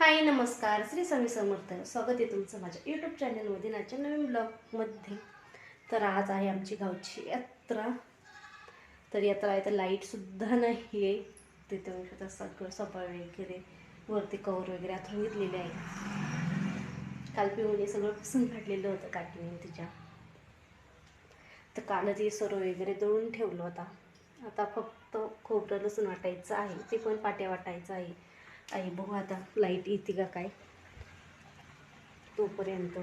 हाय नमस्कार. श्री स्वामी समर्थ. स्वागत आहे तुमचं माझ्या यूट्यूब चॅनलमध्ये नाच्या नवीन ब्लॉगमध्ये तर आज आहे आमची गावची यात्रा. तर यात्रा आहे तर लाईटसुद्धा नाही आहे तिथे तर सगळं सफाई वगैरे वरती कवर वगैरे आथरून घेतलेले आहे. काल पिऊन सगळं पुसून काढलेलं होतं काठीने तिच्या. तर काल ते सरो वगैरे दळून ठेवलं होता. आता फक्त खोबरं लसूण वाटायचं आहे. ते पण पाट्या वाटायचं आहे. आई बघू आता लाइट येते का काय. तोपर्यंत.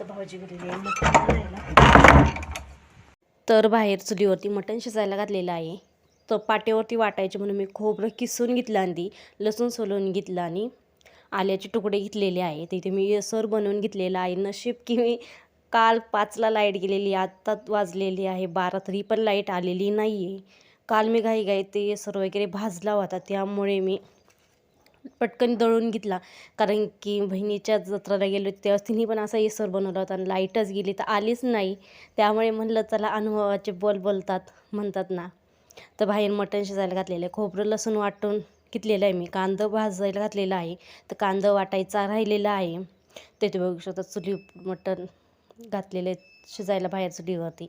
तर भाऊजी गेलेली आहे मटण आणायला. तर बाहेर चुलीवरती मटण शिजायला घातलेलं आहे. तर पाट्यावरती वाटायचे म्हणून मी खोबरं किसून घेतलं आणि लसूण सोलून घेतलं आणि आल्याचे तुकडे घेतलेले आहे. तिथे मी सर बनवून घेतलेला आहे. नशीब की मी काल पाचला लाइट गेलेली आत्ता वाजलेली आहे. बारा तरी पण लाइट आलेली नाही आहे काल मी घाई घाई ते सर वगैरे भाजला होता. त्यामुळे मी पटकन दळून घेतला. कारण की बहिणीच्या जत्राला गेलो तेव्हा तिने पण असा येसर बनवला होता आणि लाईटच गेली तर आलीच नाही. त्यामुळे म्हणलं चला अनुभवाचे बोल बोलतात म्हणतात ना. तर बाहेर मटण शिजायला घातलेलं आहे. खोबरं लसूण वाटून घेतलेलं आहे मी. कांदं भाजायला घातलेला आहे. तर कांदं वाटायचा राहिलेला आहे. ते तुम्ही बघू शकता चुली मटण घातलेले शिजायला बाहेरचं डिवरती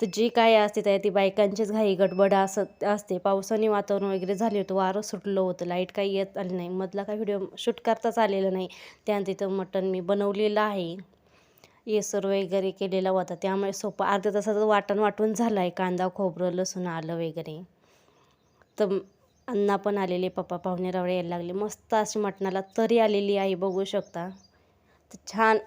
तर जे काय असते त्या ती बायकांचीच घाई गडबड असत असते. पावसाने वातावरण वगैरे झाले होतं वारं सुटलं होतं लाइट काही येत आली नाही. मधला काही व्हिडिओ शूट करताच आलेला नाही. त्यानंतर तिथं मटण मी बनवलेलं आहे. येसर वगैरे केलेला होता. त्यामुळे सोपं अर्ध्या तासाचं वाटण वाटून झालं आहे कांदा खोबरं लसूण आलं वगैरे. तर अण्णा पण आलेले पप्पा पाहुणे रावळे यायला लागले. मस्त अशी मटणाला तरी आलेली आहे. बघू शकता. तर छान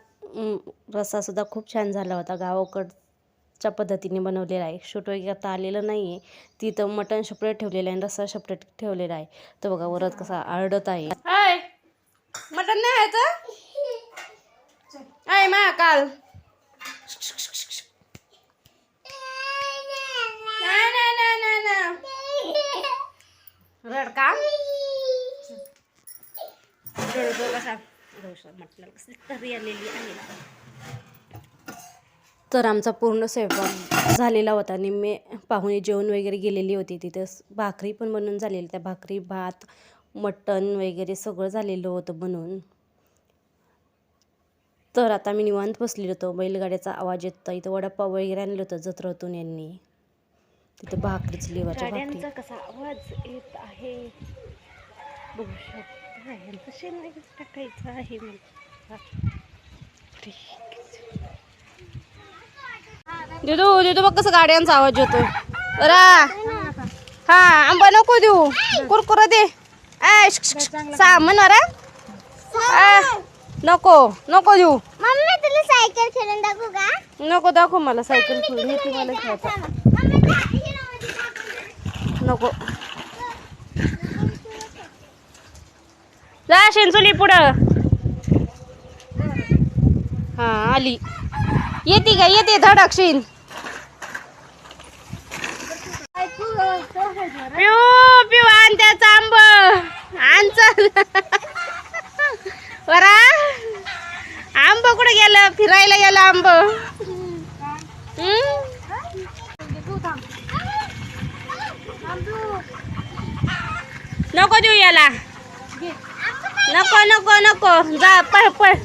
रस्सासुद्धा खूप छान झाला होता. गावाकडच्या पद्धतीने बनवलेला आहे. शूट वगैरे आता आलेलं नाही आहे तिथं मटण सेपरेट ठेवलेलं आहे आणि रस्सा सेपरेट ठेवलेला आहे. तो बघा वरत कसा आरडत आहे. मटण नाही आहे मा काल. रडका. रडतो कसा? म्हटलं कसली तरी आलेली आहे. तर आमचा पूर्ण स्वयंपाक झालेला होता. निम्मे पाहुणे जेवण वगैरे गेलेली होती. तिथं भाकरी पण बनवून झालेली. त्या भाकरी भात मटण वगैरे सगळं झालेलं होतं बनवून. तर आता मी निवांत बसलेलो होतो. बैलगाड्याचा आवाज येत होता. इथं वडापाव वगैरे आणलं होतं जत्रतून यांनी. तिथं भाकरीच लिवाच्या कसा आवाज येत आहे? बघू शकता. शेण टाकायचं आहे मला दिदू दिदू बघ कसं गाड्यांचा आवाज येतो. रा हा आंबा नको देऊ. कुरकुरा दे. सामान रा नको नको देऊ. मम्मी तुला सायकल खेळून दाखवू का? नको दाखव मला सायकल खेळून. खेळता. नको. शेंचोली पुढं. हा आली. येते का? येते धडक पिऊ पिऊ आण त्याचा आंब. आण चल. बरा आंब कुठं गेलं? फिरायला गेलं आंब. नको देऊ याला. Nako, nako, nako. Da, par, par.